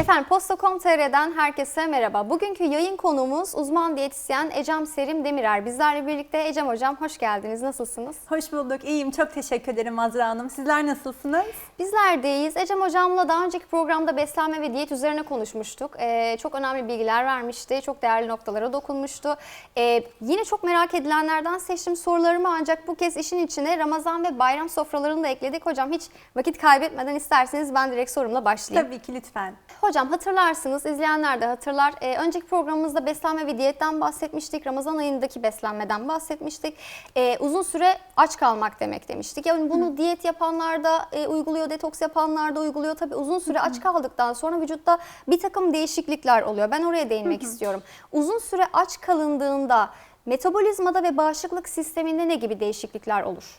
Efendim Posta.com.tr'den herkese merhaba. Bugünkü yayın konuğumuz uzman diyetisyen Ecem Serim Demirer. Bizlerle birlikte Ecem Hocam hoş geldiniz. Nasılsınız? Hoş bulduk. İyiyim. Çok teşekkür ederim Azra Hanım. Sizler nasılsınız? Bizler de iyiyiz. Ecem Hocam'la daha önceki programda beslenme ve diyet üzerine konuşmuştuk. Ee, çok önemli bilgiler vermişti. Çok değerli noktalara dokunmuştu. Ee, yine çok merak edilenlerden seçtim sorularımı ancak bu kez işin içine Ramazan ve bayram sofralarını da ekledik. Hocam hiç vakit kaybetmeden isterseniz ben direkt sorumla başlayayım. Tabii ki lütfen. Hocam hatırlarsınız, izleyenler de hatırlar. Ee, önceki programımızda beslenme ve diyetten bahsetmiştik. Ramazan ayındaki beslenmeden bahsetmiştik. Ee, uzun süre aç kalmak demek demiştik. Yani bunu diyet yapanlar da e, uyguluyor, detoks yapanlar da uyguluyor. Tabii uzun süre aç kaldıktan sonra vücutta bir takım değişiklikler oluyor. Ben oraya değinmek istiyorum. Uzun süre aç kalındığında metabolizmada ve bağışıklık sisteminde ne gibi değişiklikler olur?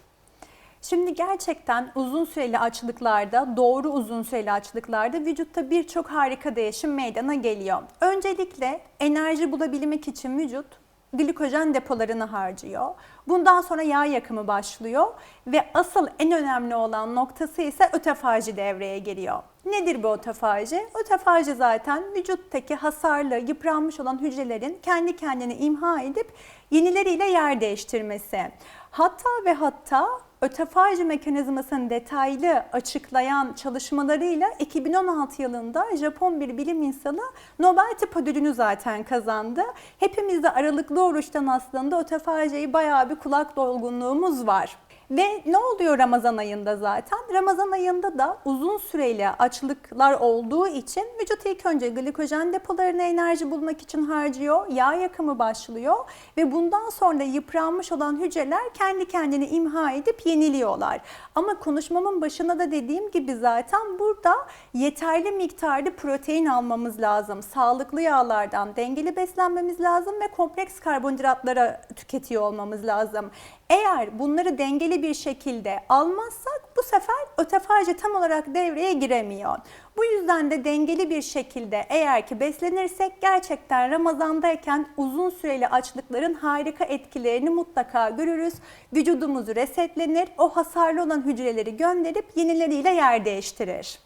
Şimdi gerçekten uzun süreli açlıklarda, doğru uzun süreli açlıklarda vücutta birçok harika değişim meydana geliyor. Öncelikle enerji bulabilmek için vücut glikojen depolarını harcıyor. Bundan sonra yağ yakımı başlıyor ve asıl en önemli olan noktası ise ötofaji devreye giriyor. Nedir bu ötofaji? Ötofaji zaten vücuttaki hasarlı, yıpranmış olan hücrelerin kendi kendini imha edip yenileriyle yer değiştirmesi. Hatta ve hatta ötofaji mekanizmasını detaylı açıklayan çalışmalarıyla 2016 yılında Japon bir bilim insanı Nobel Tıp Ödülünü zaten kazandı. Hepimizde aralıklı oruçtan aslında ötofajiyi bayağı bir kulak dolgunluğumuz var. Ve ne oluyor Ramazan ayında zaten? Ramazan ayında da uzun süreli açlıklar olduğu için vücut ilk önce glikojen depolarına enerji bulmak için harcıyor. Yağ yakımı başlıyor ve bundan sonra yıpranmış olan hücreler kendi kendini imha edip yeniliyorlar. Ama konuşmamın başında da dediğim gibi zaten burada yeterli miktarda protein almamız lazım. Sağlıklı yağlardan dengeli beslenmemiz lazım ve kompleks karbonhidratlara tüketiyor olmamız lazım. Eğer bunları dengeli bir şekilde almazsak bu sefer ötefaji tam olarak devreye giremiyor. Bu yüzden de dengeli bir şekilde eğer ki beslenirsek gerçekten Ramazan'dayken uzun süreli açlıkların harika etkilerini mutlaka görürüz. Vücudumuzu resetlenir, o hasarlı olan hücreleri gönderip yenileriyle yer değiştirir.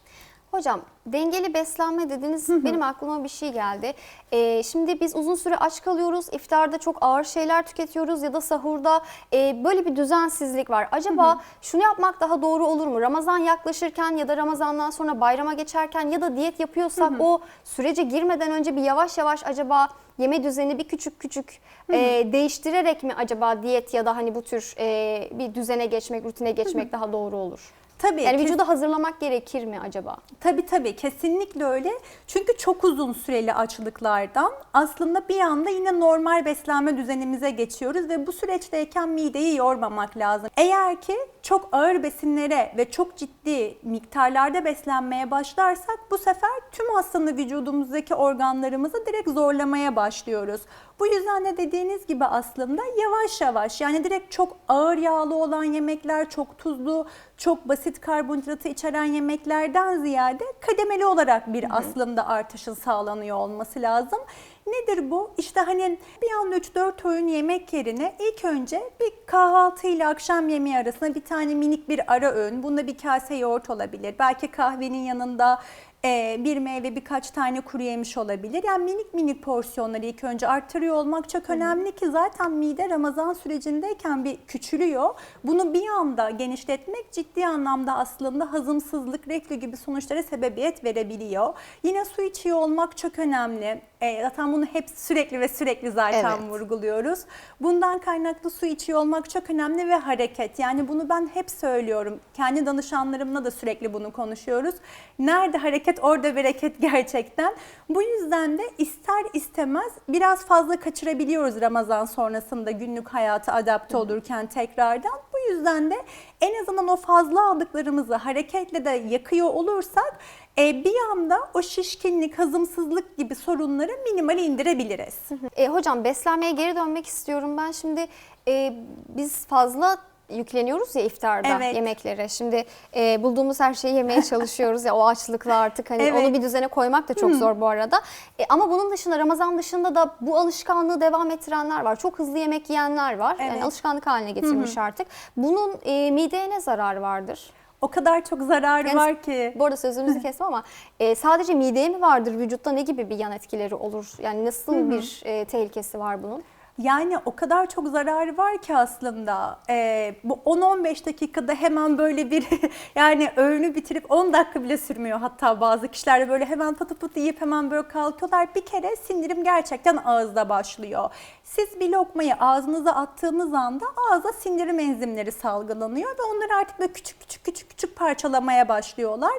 Hocam dengeli beslenme dediniz benim aklıma bir şey geldi. Ee, şimdi biz uzun süre aç kalıyoruz, iftarda çok ağır şeyler tüketiyoruz ya da sahurda e, böyle bir düzensizlik var. Acaba şunu yapmak daha doğru olur mu? Ramazan yaklaşırken ya da Ramazandan sonra bayrama geçerken ya da diyet yapıyorsak o sürece girmeden önce bir yavaş yavaş acaba yeme düzeni bir küçük küçük e, değiştirerek mi acaba diyet ya da hani bu tür e, bir düzene geçmek, rutine geçmek daha doğru olur? Tabii. Yani vücudu hazırlamak gerekir mi acaba? Tabii tabii kesinlikle öyle. Çünkü çok uzun süreli açlıklardan aslında bir anda yine normal beslenme düzenimize geçiyoruz ve bu süreçteyken mideyi yormamak lazım. Eğer ki çok ağır besinlere ve çok ciddi miktarlarda beslenmeye başlarsak bu sefer tüm aslında vücudumuzdaki organlarımızı direkt zorlamaya başlıyoruz. Bu yüzden de dediğiniz gibi aslında yavaş yavaş yani direkt çok ağır yağlı olan yemekler, çok tuzlu, çok basit karbonhidratı içeren yemeklerden ziyade kademeli olarak bir aslında artışın sağlanıyor olması lazım. Nedir bu? İşte hani bir anda 3-4 öğün yemek yerine ilk önce bir kahvaltı ile akşam yemeği arasında bir tane minik bir ara öğün. Bunda bir kase yoğurt olabilir. Belki kahvenin yanında bir meyve birkaç tane kuru yemiş olabilir. Yani minik minik porsiyonları ilk önce arttırıyor olmak çok önemli ki zaten mide Ramazan sürecindeyken bir küçülüyor. Bunu bir anda genişletmek ciddi anlamda aslında hazımsızlık, reflü gibi sonuçlara sebebiyet verebiliyor. Yine su içiyor olmak çok önemli. E, zaten bunu hep sürekli ve sürekli zaten Evet. vurguluyoruz. Bundan kaynaklı su içiyor olmak çok önemli ve hareket. Yani bunu ben hep söylüyorum. Kendi danışanlarımla da sürekli bunu konuşuyoruz. Nerede hareket orada bereket gerçekten. Bu yüzden de ister istemez biraz fazla kaçırabiliyoruz Ramazan sonrasında günlük hayata adapte olurken tekrardan. Bu yüzden de en azından o fazla aldıklarımızı hareketle de yakıyor olursak e, bir anda o şişkinlik, hazımsızlık gibi sorunları minimale indirebiliriz. E, hocam beslenmeye geri dönmek istiyorum. Ben şimdi e, biz fazla yükleniyoruz ya iftarda Evet. yemeklere. Şimdi e, bulduğumuz her şeyi yemeye çalışıyoruz ya o açlıkla artık hani Evet. onu bir düzene koymak da çok zor bu arada. E, ama bunun dışında Ramazan dışında da bu alışkanlığı devam ettirenler var. Çok hızlı yemek yiyenler var. Yani Evet. alışkanlık haline getirmiş artık. Bunun e, mideye ne zararı vardır? O kadar çok zararı Yani var ki. Bu arada sözünüzü kesmem ama e, sadece mideye mi vardır? Vücutta ne gibi bir yan etkileri olur? Yani nasıl bir e, tehlikesi var bunun? Yani o kadar çok zararı var ki aslında. Ee, bu 10-15 dakikada hemen böyle bir yani öğünü bitirip 10 dakika bile sürmüyor hatta bazı kişiler de böyle hemen patı patı yiyip hemen böyle kalkıyorlar. Bir kere sindirim gerçekten ağızda başlıyor. Siz bir lokmayı ağzınıza attığınız anda ağza sindirim enzimleri salgılanıyor ve onları artık böyle küçük küçük küçük küçük parçalamaya başlıyorlar.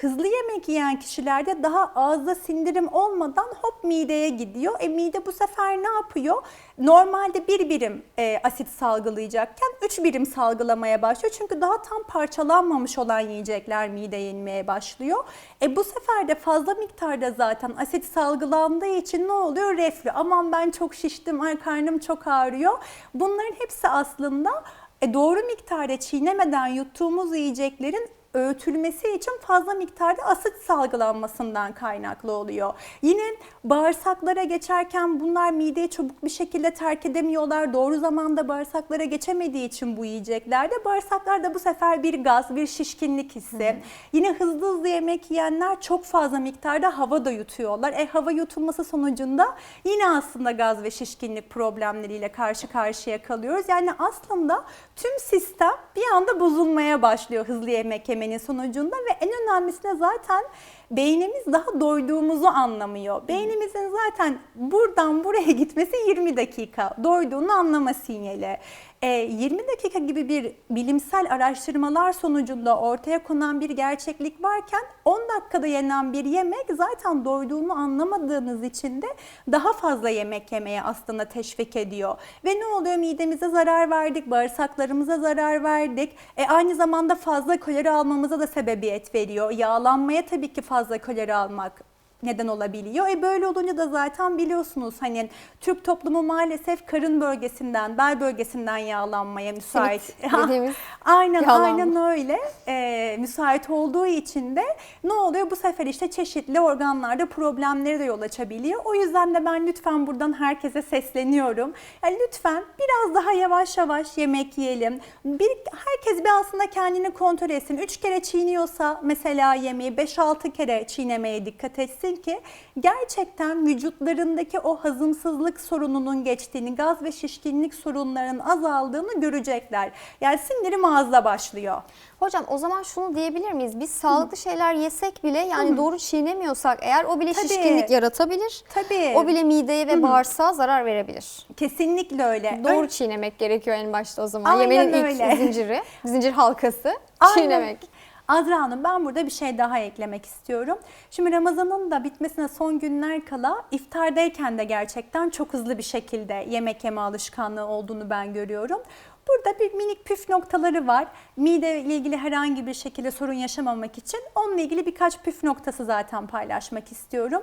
Hızlı yemek yiyen kişilerde daha ağızda sindirim olmadan hop mideye gidiyor. E mide bu sefer ne yapıyor? Normalde bir birim e, asit salgılayacakken üç birim salgılamaya başlıyor. Çünkü daha tam parçalanmamış olan yiyecekler mideye inmeye başlıyor. E bu sefer de fazla miktarda zaten asit salgılandığı için ne oluyor? Reflü. Aman ben çok şiştim, ay karnım çok ağrıyor. Bunların hepsi aslında e, doğru miktarda çiğnemeden yuttuğumuz yiyeceklerin öğütülmesi için fazla miktarda asit salgılanmasından kaynaklı oluyor. Yine bağırsaklara geçerken bunlar mideyi çabuk bir şekilde terk edemiyorlar. Doğru zamanda bağırsaklara geçemediği için bu yiyeceklerde bağırsaklarda bu sefer bir gaz, bir şişkinlik hissi. Yine hızlı hızlı yemek yiyenler çok fazla miktarda hava da yutuyorlar. E hava yutulması sonucunda yine aslında gaz ve şişkinlik problemleriyle karşı karşıya kalıyoruz. Yani aslında tüm sistem bir anda bozulmaya başlıyor hızlı yemek yemenin sonucunda ve en önemlisi de zaten beynimiz daha doyduğumuzu anlamıyor. Beynimizin zaten buradan buraya gitmesi 20 dakika. Doyduğunu anlama sinyali. E, 20 dakika gibi bir bilimsel araştırmalar sonucunda ortaya konan bir gerçeklik varken 10 dakikada yenen bir yemek zaten doyduğunu anlamadığınız için de daha fazla yemek yemeye aslında teşvik ediyor. Ve ne oluyor? Midemize zarar verdik, bağırsaklarımıza zarar verdik. E, aynı zamanda fazla kalori almamıza da sebebiyet veriyor. Yağlanmaya tabii ki fazla kalori almak neden olabiliyor. E böyle olunca da zaten biliyorsunuz hani Türk toplumu maalesef karın bölgesinden, bel bölgesinden yağlanmaya müsait. Dediğimiz aynen yağlanma. aynen öyle. E, müsait olduğu için de ne oluyor? Bu sefer işte çeşitli organlarda problemleri de yol açabiliyor. O yüzden de ben lütfen buradan herkese sesleniyorum. Yani lütfen biraz daha yavaş yavaş yemek yiyelim. Bir, herkes bir aslında kendini kontrol etsin. Üç kere çiğniyorsa mesela yemeği 5-6 kere çiğnemeye dikkat etsin ki gerçekten vücutlarındaki o hazımsızlık sorununun geçtiğini, gaz ve şişkinlik sorunlarının azaldığını görecekler. Yani sindirim ağızda başlıyor. Hocam o zaman şunu diyebilir miyiz? Biz sağlıklı şeyler yesek bile yani doğru çiğnemiyorsak eğer o bile Tabii. şişkinlik yaratabilir. Tabii. O bile mideye ve bağırsağa zarar verebilir. Kesinlikle öyle. Doğru Ön- çiğnemek gerekiyor en başta o zaman. Aynen Yemenin ilk öyle. zinciri, zincir halkası Aynen. çiğnemek. Azra Hanım ben burada bir şey daha eklemek istiyorum. Şimdi Ramazan'ın da bitmesine son günler kala iftardayken de gerçekten çok hızlı bir şekilde yemek yeme alışkanlığı olduğunu ben görüyorum. Burada bir minik püf noktaları var. Mide ile ilgili herhangi bir şekilde sorun yaşamamak için onunla ilgili birkaç püf noktası zaten paylaşmak istiyorum.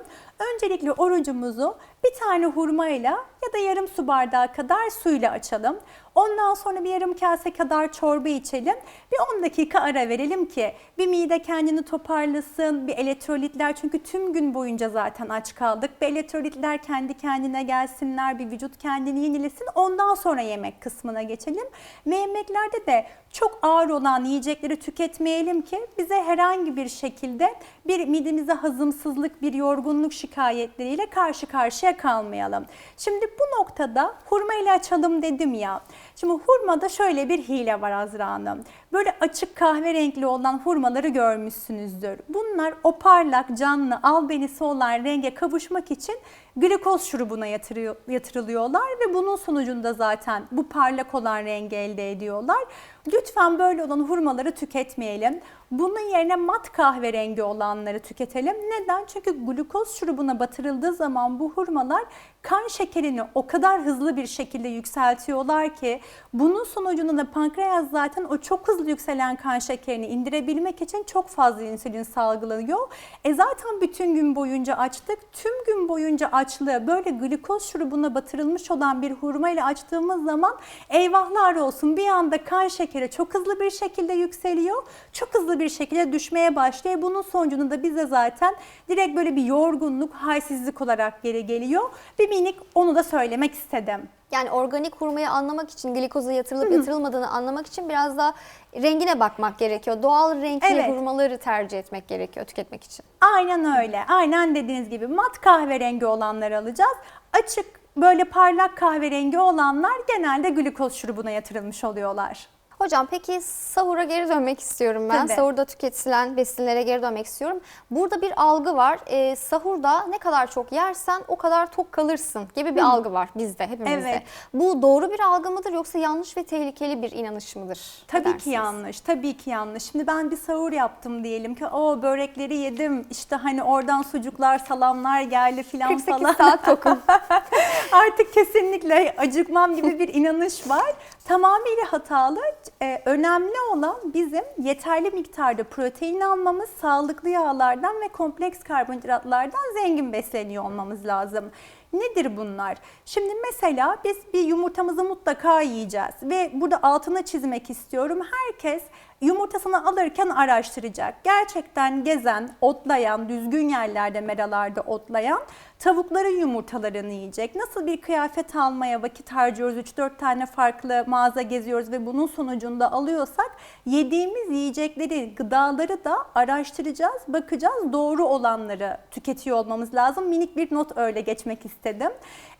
Öncelikle orucumuzu bir tane hurmayla ya da yarım su bardağı kadar suyla açalım. Ondan sonra bir yarım kase kadar çorba içelim. Bir 10 dakika ara verelim ki bir mide kendini toparlasın, bir elektrolitler çünkü tüm gün boyunca zaten aç kaldık. Bir elektrolitler kendi kendine gelsinler, bir vücut kendini yenilesin. Ondan sonra yemek kısmına geçelim. Ve yemeklerde de çok ağır olan yiyecekleri tüketmeyelim ki bize herhangi bir şekilde bir midemize hazımsızlık, bir yorgunluk şikayetleriyle karşı karşıya kalmayalım. Şimdi bu noktada hurma ile açalım dedim ya. Şimdi hurmada şöyle bir hile var Azra Hanım. Böyle açık kahverengi olan hurmaları görmüşsünüzdür. Bunlar o parlak, canlı, albenisi olan renge kavuşmak için glikoz şurubuna yatırıyor, yatırılıyorlar ve bunun sonucunda zaten bu parlak olan rengi elde ediyorlar. Lütfen böyle olan hurmaları tüketmeyelim. Bunun yerine mat kahverengi olanları tüketelim. Neden? Çünkü glukoz şurubuna batırıldığı zaman bu hurmalar kan şekerini o kadar hızlı bir şekilde yükseltiyorlar ki bunun sonucunda da pankreas zaten o çok hızlı yükselen kan şekerini indirebilmek için çok fazla insülin salgılıyor. E zaten bütün gün boyunca açtık. Tüm gün boyunca açlığı böyle glikoz şurubuna batırılmış olan bir hurma ile açtığımız zaman eyvahlar olsun bir anda kan şekeri çok hızlı bir şekilde yükseliyor. Çok hızlı bir şekilde düşmeye başlıyor. Bunun sonucunda da bize zaten direkt böyle bir yorgunluk, halsizlik olarak geri geliyor. Bir Minik onu da söylemek istedim. Yani organik hurmayı anlamak için, glikoza yatırılıp yatırılmadığını anlamak için biraz da rengine bakmak gerekiyor. Doğal renkli Evet. hurmaları tercih etmek gerekiyor tüketmek için. Aynen öyle. Aynen dediğiniz gibi mat kahverengi olanları alacağız. Açık böyle parlak kahverengi olanlar genelde glikoz şurubuna yatırılmış oluyorlar. Hocam peki sahura geri dönmek istiyorum ben. Tabii. Sahurda tüketilen besinlere geri dönmek istiyorum. Burada bir algı var. Ee, sahurda ne kadar çok yersen o kadar tok kalırsın gibi bir algı var bizde, hepimizde. Evet. Bu doğru bir algı mıdır yoksa yanlış ve tehlikeli bir inanış mıdır? Tabii dersiniz? ki yanlış, tabii ki yanlış. Şimdi ben bir sahur yaptım diyelim ki o börekleri yedim işte hani oradan sucuklar, salamlar geldi filan 48 falan. saat tokum. Artık kesinlikle acıkmam gibi bir inanış var. Tamamıyla hatalı. Ee, önemli olan bizim yeterli miktarda protein almamız, sağlıklı yağlardan ve kompleks karbonhidratlardan zengin besleniyor olmamız lazım. Nedir bunlar? Şimdi mesela biz bir yumurtamızı mutlaka yiyeceğiz ve burada altına çizmek istiyorum. Herkes yumurtasını alırken araştıracak. Gerçekten gezen, otlayan, düzgün yerlerde, meralarda otlayan tavukların yumurtalarını yiyecek. Nasıl bir kıyafet almaya vakit harcıyoruz, 3-4 tane farklı mağaza geziyoruz ve bunun sonucunda alıyorsak yediğimiz yiyecekleri, gıdaları da araştıracağız, bakacağız. Doğru olanları tüketiyor olmamız lazım. Minik bir not öyle geçmek istedim.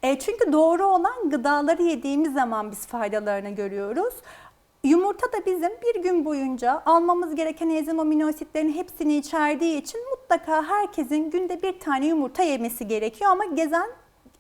E, çünkü doğru olan gıdaları yediğimiz zaman biz faydalarını görüyoruz. Yumurta da bizim bir gün boyunca almamız gereken enzim amino asitlerin hepsini içerdiği için mutlaka herkesin günde bir tane yumurta yemesi gerekiyor ama gezen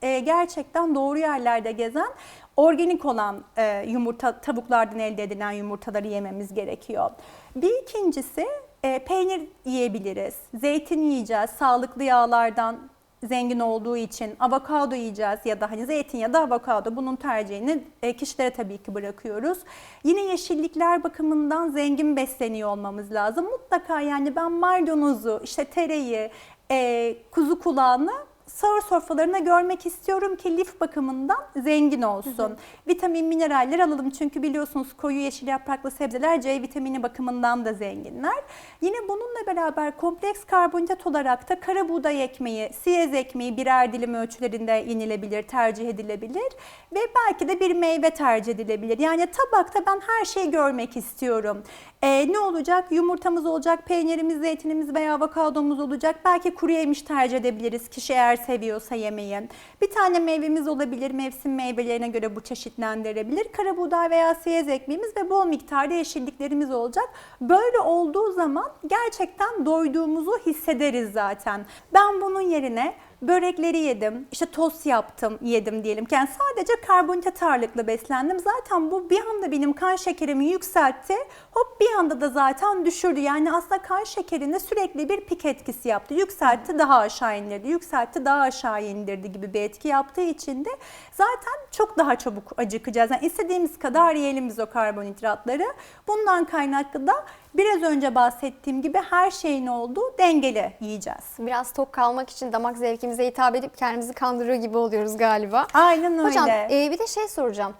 e, gerçekten doğru yerlerde gezen organik olan e, yumurta tavuklardan elde edilen yumurtaları yememiz gerekiyor. Bir ikincisi e, peynir yiyebiliriz. Zeytin yiyeceğiz. Sağlıklı yağlardan zengin olduğu için avokado yiyeceğiz ya da hani zeytin ya da avokado bunun tercihini e, kişilere tabii ki bırakıyoruz. Yine yeşillikler bakımından zengin besleniyor olmamız lazım. Mutlaka yani ben maydanozu, işte tereyi, e, kuzu kulağını sahur sofralarına görmek istiyorum ki lif bakımından zengin olsun. Vitamin, mineraller alalım çünkü biliyorsunuz koyu yeşil yapraklı sebzeler C vitamini bakımından da zenginler. Yine bununla beraber kompleks karbonhidrat olarak da kara buğday ekmeği, siyez ekmeği birer dilim ölçülerinde yenilebilir, tercih edilebilir ve belki de bir meyve tercih edilebilir. Yani tabakta ben her şeyi görmek istiyorum. Ee, ne olacak? Yumurtamız olacak, peynirimiz, zeytinimiz veya avokadomuz olacak. Belki kuru yemiş tercih edebiliriz kişi eğer seviyorsa yemeği. Bir tane meyvemiz olabilir, mevsim meyvelerine göre bu çeşitlendirebilir. Kara buğday veya siyez ekmeğimiz ve bol miktarda yeşilliklerimiz olacak. Böyle olduğu zaman gerçekten doyduğumuzu hissederiz zaten. Ben bunun yerine börekleri yedim, işte tost yaptım, yedim diyelim. Yani sadece karbonhidrat ağırlıklı beslendim. Zaten bu bir anda benim kan şekerimi yükseltti. Hop bir anda da zaten düşürdü. Yani aslında kan şekerinde sürekli bir pik etkisi yaptı. Yükseltti daha aşağı indirdi, yükseltti daha aşağı indirdi gibi bir etki yaptığı için de zaten çok daha çabuk acıkacağız. Yani istediğimiz kadar yiyelim biz o karbonhidratları. Bundan kaynaklı da biraz önce bahsettiğim gibi her şeyin olduğu dengeli yiyeceğiz. Biraz tok kalmak için damak zevkimize hitap edip kendimizi kandırıyor gibi oluyoruz galiba. Aynen öyle. Hocam e, bir de şey soracağım.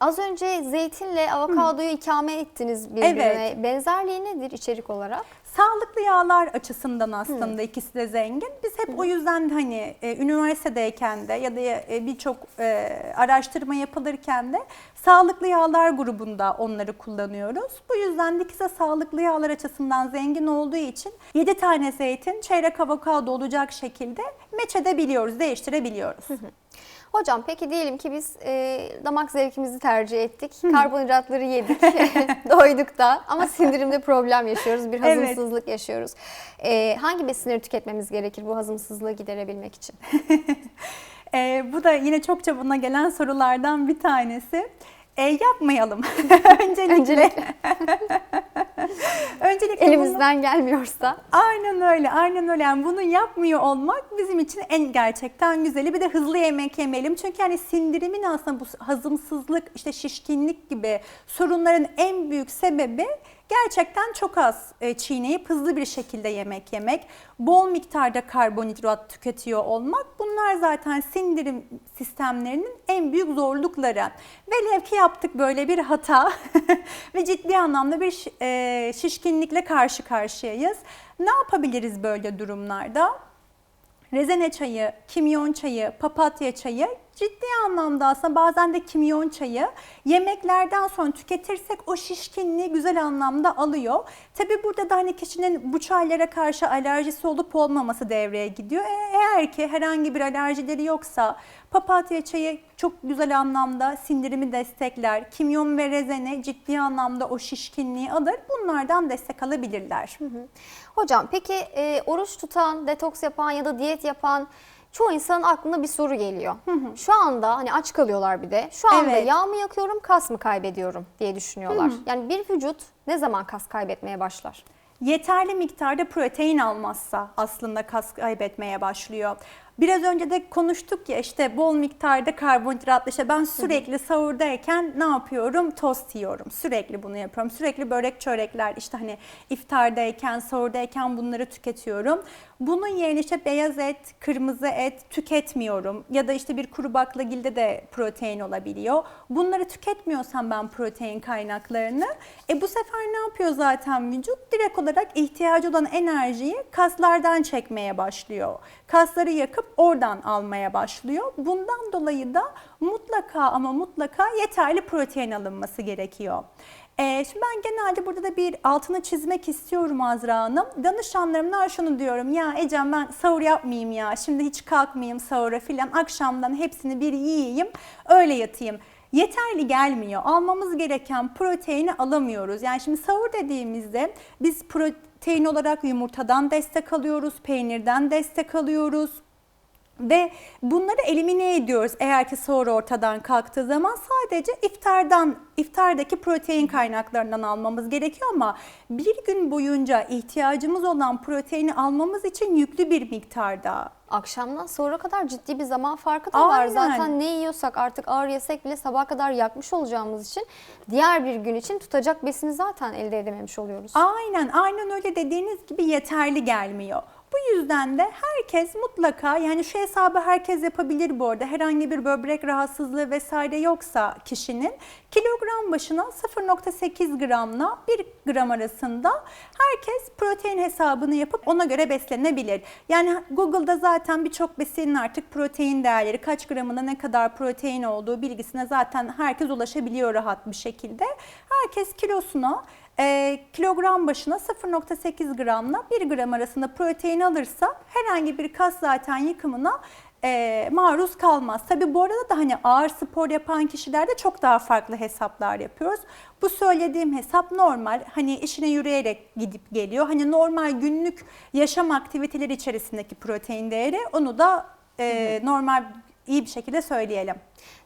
Az önce zeytinle avokadoyu ikame ettiniz birbirine. Evet. Benzerliği nedir içerik olarak? Sağlıklı yağlar açısından aslında ikisi de zengin. Biz hep o yüzden hani e, üniversitedeyken de ya da e, birçok e, araştırma yapılırken de sağlıklı yağlar grubunda onları kullanıyoruz. Bu yüzden de ikisi de sağlıklı yağlar açısından zengin olduğu için 7 tane zeytin, çeyrek avokado olacak şekilde meç edebiliyoruz, değiştirebiliyoruz. Hocam peki diyelim ki biz e, damak zevkimizi tercih ettik. Karbonhidratları yedik. doyduk da ama sindirimde problem yaşıyoruz. Bir Evet. hazımsızlık yaşıyoruz. E, hangi besinleri tüketmemiz gerekir bu hazımsızlığı giderebilmek için? E, bu da yine çokça buna gelen sorulardan bir tanesi. E, yapmayalım. Öncelikle. Öncelikle Öncelikle bunu- elimizden gelmiyorsa. Aynen öyle, aynen öyle. Yani bunu yapmıyor olmak bizim için en gerçekten güzeli. Bir de hızlı yemek yemeyelim. Çünkü yani sindirimin aslında bu hazımsızlık, işte şişkinlik gibi sorunların en büyük sebebi gerçekten çok az e, çiğneyip hızlı bir şekilde yemek yemek, bol miktarda karbonhidrat tüketiyor olmak bunlar zaten sindirim sistemlerinin en büyük zorlukları. Velev ki yaptık böyle bir hata ve ciddi anlamda bir e, şişkinlikle karşı karşıyayız. Ne yapabiliriz böyle durumlarda? Rezene çayı, kimyon çayı, papatya çayı ciddi anlamda aslında bazen de kimyon çayı yemeklerden sonra tüketirsek o şişkinliği güzel anlamda alıyor. Tabi burada da hani kişinin bu çaylara karşı alerjisi olup olmaması devreye gidiyor. E, eğer ki herhangi bir alerjileri yoksa papatya çayı çok güzel anlamda sindirimi destekler. Kimyon ve rezene ciddi anlamda o şişkinliği alır. Bunlardan destek alabilirler. Hocam peki e, oruç tutan, detoks yapan ya da diyet yapan çoğu insanın aklına bir soru geliyor. Şu anda hani aç kalıyorlar bir de. Şu anda Evet. yağ mı yakıyorum, kas mı kaybediyorum diye düşünüyorlar. Yani bir vücut ne zaman kas kaybetmeye başlar? yeterli miktarda protein almazsa aslında kas kaybetmeye başlıyor. Biraz önce de konuştuk ya işte bol miktarda karbonhidratlı işte ben sürekli sahurdayken ne yapıyorum? Tost yiyorum. Sürekli bunu yapıyorum. Sürekli börek çörekler işte hani iftardayken, sahurdayken bunları tüketiyorum. Bunun yerine işte beyaz et, kırmızı et tüketmiyorum. Ya da işte bir kuru baklagilde de protein olabiliyor. Bunları tüketmiyorsam ben protein kaynaklarını e bu sefer ne yapıyor zaten vücut? Direkt olarak ihtiyacı olan enerjiyi kaslardan çekmeye başlıyor. Kasları yakıp oradan almaya başlıyor. Bundan dolayı da mutlaka ama mutlaka yeterli protein alınması gerekiyor. Ee, şimdi ben genelde burada da bir altını çizmek istiyorum Azra Hanım. Danışanlarımdan şunu diyorum ya Ecem ben sahur yapmayayım ya şimdi hiç kalkmayayım sahura filan akşamdan hepsini bir yiyeyim öyle yatayım yeterli gelmiyor. Almamız gereken proteini alamıyoruz. Yani şimdi sahur dediğimizde biz protein olarak yumurtadan destek alıyoruz, peynirden destek alıyoruz. Ve bunları elimine ediyoruz eğer ki sahur ortadan kalktığı zaman sadece iftardan, iftardaki protein kaynaklarından almamız gerekiyor ama bir gün boyunca ihtiyacımız olan proteini almamız için yüklü bir miktarda. Akşamdan sonra kadar ciddi bir zaman farkı da var. Aynen. Zaten ne yiyorsak artık ağır yesek bile sabaha kadar yakmış olacağımız için diğer bir gün için tutacak besini zaten elde edememiş oluyoruz. Aynen, aynen öyle dediğiniz gibi yeterli gelmiyor. Bu yüzden de herkes mutlaka yani şu hesabı herkes yapabilir bu arada. Herhangi bir böbrek rahatsızlığı vesaire yoksa kişinin kilogram başına 0.8 gramla 1 gram arasında herkes protein hesabını yapıp ona göre beslenebilir. Yani Google'da zaten birçok besinin artık protein değerleri, kaç gramında ne kadar protein olduğu bilgisine zaten herkes ulaşabiliyor rahat bir şekilde. Herkes kilosuna e, kilogram başına 0.8 gramla 1 gram arasında protein alırsa herhangi bir kas zaten yıkımına e, maruz kalmaz. Tabi bu arada da hani ağır spor yapan kişilerde çok daha farklı hesaplar yapıyoruz. Bu söylediğim hesap normal hani işine yürüyerek gidip geliyor. Hani normal günlük yaşam aktiviteleri içerisindeki protein değeri onu da e, normal iyi bir şekilde söyleyelim.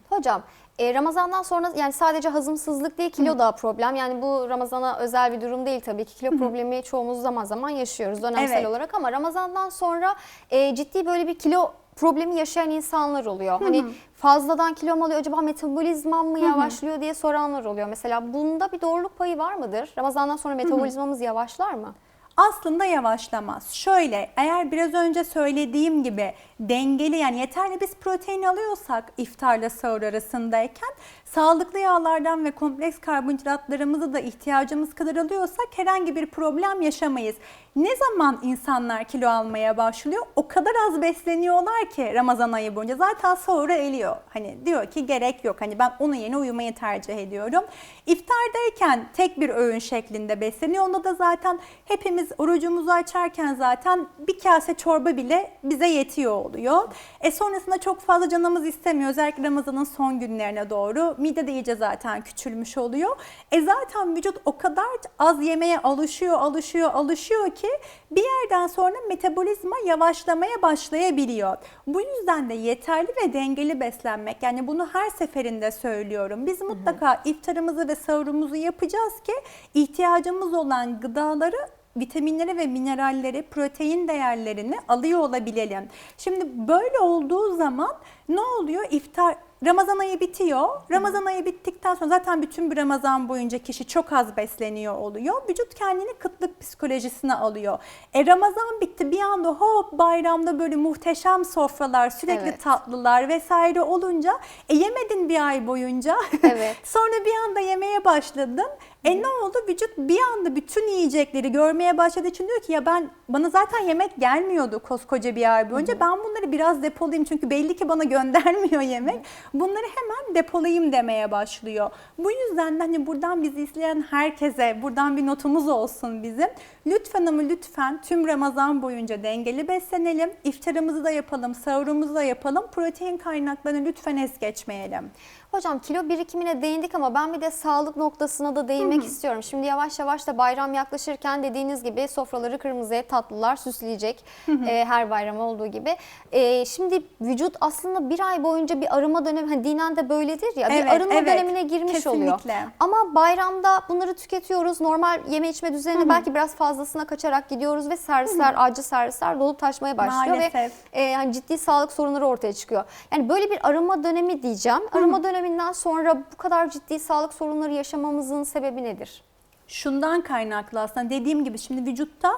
Hocam e, Ramazandan sonra yani sadece hazımsızlık değil kilo da problem. Yani bu Ramazana özel bir durum değil tabii ki. Kilo problemi çoğumuz zaman zaman yaşıyoruz dönemsel Evet. olarak ama Ramazandan sonra e, ciddi böyle bir kilo problemi yaşayan insanlar oluyor. Hani fazladan kilo mu alıyor acaba metabolizmam mı yavaşlıyor diye soranlar oluyor. Mesela bunda bir doğruluk payı var mıdır? Ramazandan sonra metabolizmamız yavaşlar mı? Aslında yavaşlamaz. Şöyle eğer biraz önce söylediğim gibi dengeli yani yeterli biz protein alıyorsak iftarla sahur arasındayken sağlıklı yağlardan ve kompleks karbonhidratlarımızı da ihtiyacımız kadar alıyorsak herhangi bir problem yaşamayız. Ne zaman insanlar kilo almaya başlıyor? O kadar az besleniyorlar ki Ramazan ayı boyunca zaten sahuru eliyor. Hani diyor ki gerek yok. Hani ben onun yerine uyumayı tercih ediyorum. İftardayken tek bir öğün şeklinde besleniyor. Onda da zaten hepimiz orucumuzu açarken zaten bir kase çorba bile bize yetiyor oluyor. E sonrasında çok fazla canımız istemiyor. Özellikle Ramazan'ın son günlerine doğru. Mide de iyice zaten küçülmüş oluyor. E zaten vücut o kadar az yemeye alışıyor, alışıyor, alışıyor ki bir yerden sonra metabolizma yavaşlamaya başlayabiliyor. Bu yüzden de yeterli ve dengeli beslenmek yani bunu her seferinde söylüyorum. Biz mutlaka iftarımızı ve sahurumuzu yapacağız ki ihtiyacımız olan gıdaları vitaminleri ve mineralleri, protein değerlerini alıyor olabilelim. Şimdi böyle olduğu zaman ne oluyor? İftar Ramazan ayı bitiyor. Ramazan ayı bittikten sonra zaten bütün bir Ramazan boyunca kişi çok az besleniyor oluyor. Vücut kendini kıtlık psikolojisine alıyor. E Ramazan bitti bir anda hop bayramda böyle muhteşem sofralar, sürekli Evet. tatlılar vesaire olunca e yemedin bir ay boyunca. Evet. Sonra bir anda yemeye başladın. E ne oldu? Vücut bir anda bütün yiyecekleri görmeye başladığı için diyor ki ya ben bana zaten yemek gelmiyordu koskoca bir ay boyunca. Ben bunları biraz depolayayım çünkü belli ki bana göndermiyor yemek. Bunları hemen depolayayım demeye başlıyor. Bu yüzden de hani buradan bizi izleyen herkese buradan bir notumuz olsun bizim. Lütfen ama lütfen tüm Ramazan boyunca dengeli beslenelim. İftarımızı da yapalım, sahurumuzu da yapalım. Protein kaynaklarını lütfen es geçmeyelim. Hocam kilo birikimine değindik ama ben bir de sağlık noktasına da değinmek istiyorum. Şimdi yavaş yavaş da bayram yaklaşırken dediğiniz gibi sofraları kırmızı et tatlılar süsleyecek e, her bayram olduğu gibi. E, şimdi vücut aslında bir ay boyunca bir arınma dönemi, hani dinen de böyledir ya Evet, bir arınma evet. dönemine girmiş oluyor. Kesinlikle. Ama bayramda bunları tüketiyoruz. Normal yeme içme düzenine belki biraz fazlasına kaçarak gidiyoruz ve servisler, acı servisler dolup taşmaya başlıyor Maalesef. ve e, yani ciddi sağlık sorunları ortaya çıkıyor. Yani böyle bir arınma dönemi diyeceğim. Arınma döneminden sonra bu kadar ciddi sağlık sorunları yaşamamızın sebebi nedir? şundan kaynaklı aslında dediğim gibi şimdi vücutta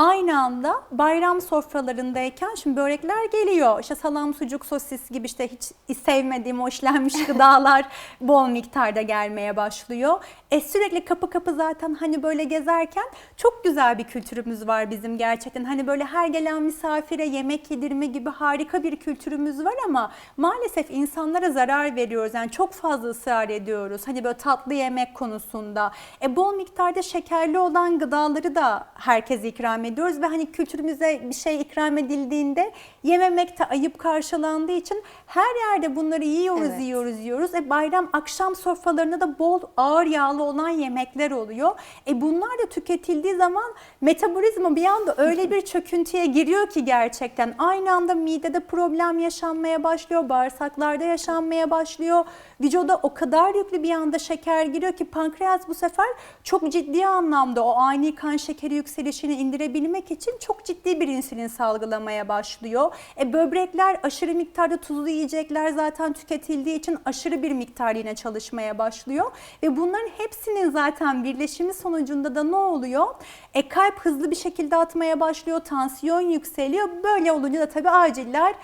aynı anda bayram sofralarındayken şimdi börekler geliyor. İşte salam, sucuk, sosis gibi işte hiç sevmediğim o işlenmiş gıdalar bol miktarda gelmeye başlıyor. E sürekli kapı kapı zaten hani böyle gezerken çok güzel bir kültürümüz var bizim gerçekten. Hani böyle her gelen misafire yemek yedirme gibi harika bir kültürümüz var ama maalesef insanlara zarar veriyoruz. Yani çok fazla ısrar ediyoruz. Hani böyle tatlı yemek konusunda. E bol miktarda şekerli olan gıdaları da herkese ikram ediyoruz ve hani kültürümüze bir şey ikram edildiğinde yememek de ayıp karşılandığı için her yerde bunları yiyoruz, Evet. yiyoruz, yiyoruz. E bayram akşam sofralarında da bol ağır yağlı olan yemekler oluyor. E bunlar da tüketildiği zaman metabolizma bir anda öyle bir çöküntüye giriyor ki gerçekten aynı anda midede problem yaşanmaya başlıyor, bağırsaklarda yaşanmaya başlıyor. Vücuda o kadar yüklü bir anda şeker giriyor ki pankreas bu sefer çok ciddi anlamda o ani kan şekeri yükselişini indirebilmek için çok ciddi bir insülin salgılamaya başlıyor. E böbrekler aşırı miktarda tuzlu yiyecekler zaten tüketildiği için aşırı bir miktar yine çalışmaya başlıyor. Ve bunların hepsinin zaten birleşimi sonucunda da ne oluyor? E kalp hızlı bir şekilde atmaya başlıyor, tansiyon yükseliyor. Böyle olunca da tabii aciller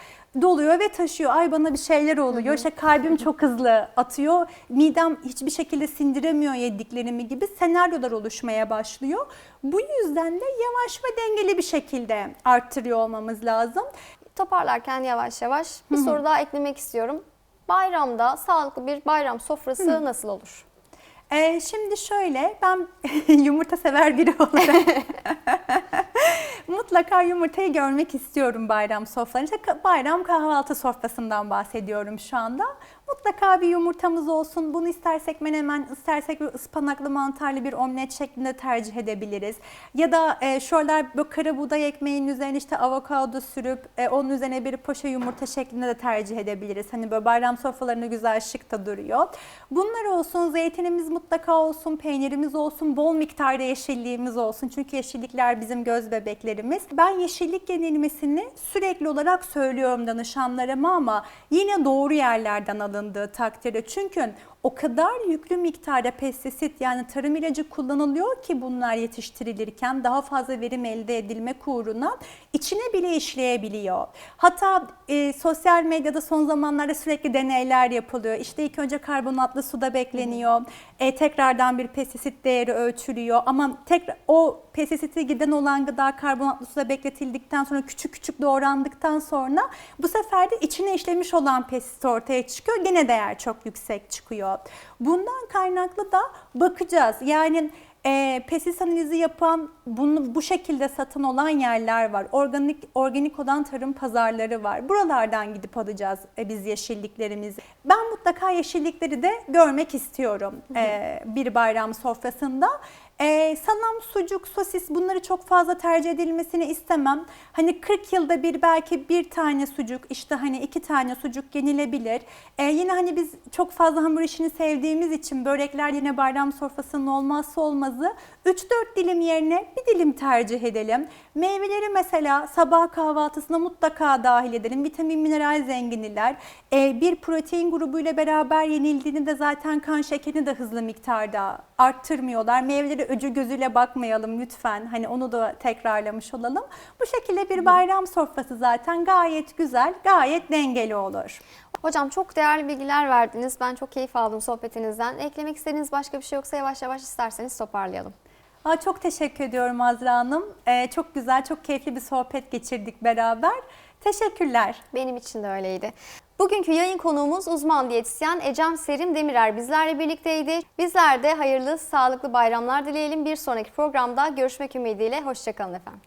doluyor ve taşıyor. Ay bana bir şeyler oluyor. İşte kalbim çok hızlı atıyor. Midem hiçbir şekilde sindiremiyor yediklerimi gibi senaryolar oluşmaya başlıyor. Bu yüzden de yavaş ve dengeli bir şekilde arttırıyor olmamız lazım. Toparlarken yavaş yavaş bir soru daha eklemek istiyorum. Bayramda sağlıklı bir bayram sofrası nasıl olur? Ee, şimdi şöyle ben yumurta sever biri olarak mutlaka yumurtayı görmek istiyorum bayram sofralarında. Bayram kahvaltı sofrasından bahsediyorum şu anda. Mutlaka bir yumurtamız olsun. Bunu istersek menemen, istersek bir ıspanaklı mantarlı bir omlet şeklinde tercih edebiliriz. Ya da e, aralar bu kara buğday ekmeğinin üzerine işte avokado sürüp e, onun üzerine bir poşe yumurta şeklinde de tercih edebiliriz. Hani böyle bayram sofralarında güzel şık da duruyor. Bunlar olsun, zeytinimiz mutlaka olsun, peynirimiz olsun, bol miktarda yeşilliğimiz olsun. Çünkü yeşillikler bizim göz bebeklerimiz. Ben yeşillik yenilmesini sürekli olarak söylüyorum danışanlarıma ama yine doğru yerlerden alındığı takdirde. Çünkü o kadar yüklü miktarda pestisit yani tarım ilacı kullanılıyor ki bunlar yetiştirilirken daha fazla verim elde edilmek uğruna içine bile işleyebiliyor. Hatta e, sosyal medyada son zamanlarda sürekli deneyler yapılıyor. İşte ilk önce karbonatlı suda bekleniyor. E, tekrardan bir pestisit değeri ölçülüyor ama tekrar o pestisiti giden olan gıda karbonatlı suda bekletildikten sonra küçük küçük doğrandıktan sonra bu sefer de içine işlemiş olan pestisit ortaya çıkıyor. Gene değer çok yüksek çıkıyor. Bundan kaynaklı da bakacağız. Yani e, pestisit analizi yapan bunu bu şekilde satın olan yerler var. Organik organik olan tarım pazarları var. Buralardan gidip alacağız e, biz yeşilliklerimizi. Ben mutlaka yeşillikleri de görmek istiyorum e, bir bayram sofrasında. E, salam, sucuk, sosis bunları çok fazla tercih edilmesini istemem. Hani 40 yılda bir belki bir tane sucuk, işte hani iki tane sucuk yenilebilir. E, yine hani biz çok fazla hamur işini sevdiğimiz için börekler yine bayram sofrasının olmazsa olmazı. 3-4 dilim yerine bir dilim tercih edelim. Meyveleri mesela sabah kahvaltısına mutlaka dahil edelim. Vitamin, mineral zenginiler. E, bir protein grubuyla beraber yenildiğinde de zaten kan şekerini de hızlı miktarda arttırmıyorlar. Meyveleri öcü gözüyle bakmayalım lütfen. Hani onu da tekrarlamış olalım. Bu şekilde bir bayram sofrası zaten gayet güzel, gayet dengeli olur. Hocam çok değerli bilgiler verdiniz. Ben çok keyif aldım sohbetinizden. Eklemek istediğiniz başka bir şey yoksa yavaş yavaş isterseniz toparlayalım. Aa, çok teşekkür ediyorum Azra Hanım. Ee, çok güzel, çok keyifli bir sohbet geçirdik beraber. Teşekkürler. Benim için de öyleydi. Bugünkü yayın konuğumuz uzman diyetisyen Ecem Serim Demirer bizlerle birlikteydi. Bizler de hayırlı, sağlıklı bayramlar dileyelim. Bir sonraki programda görüşmek ümidiyle. Hoşçakalın efendim.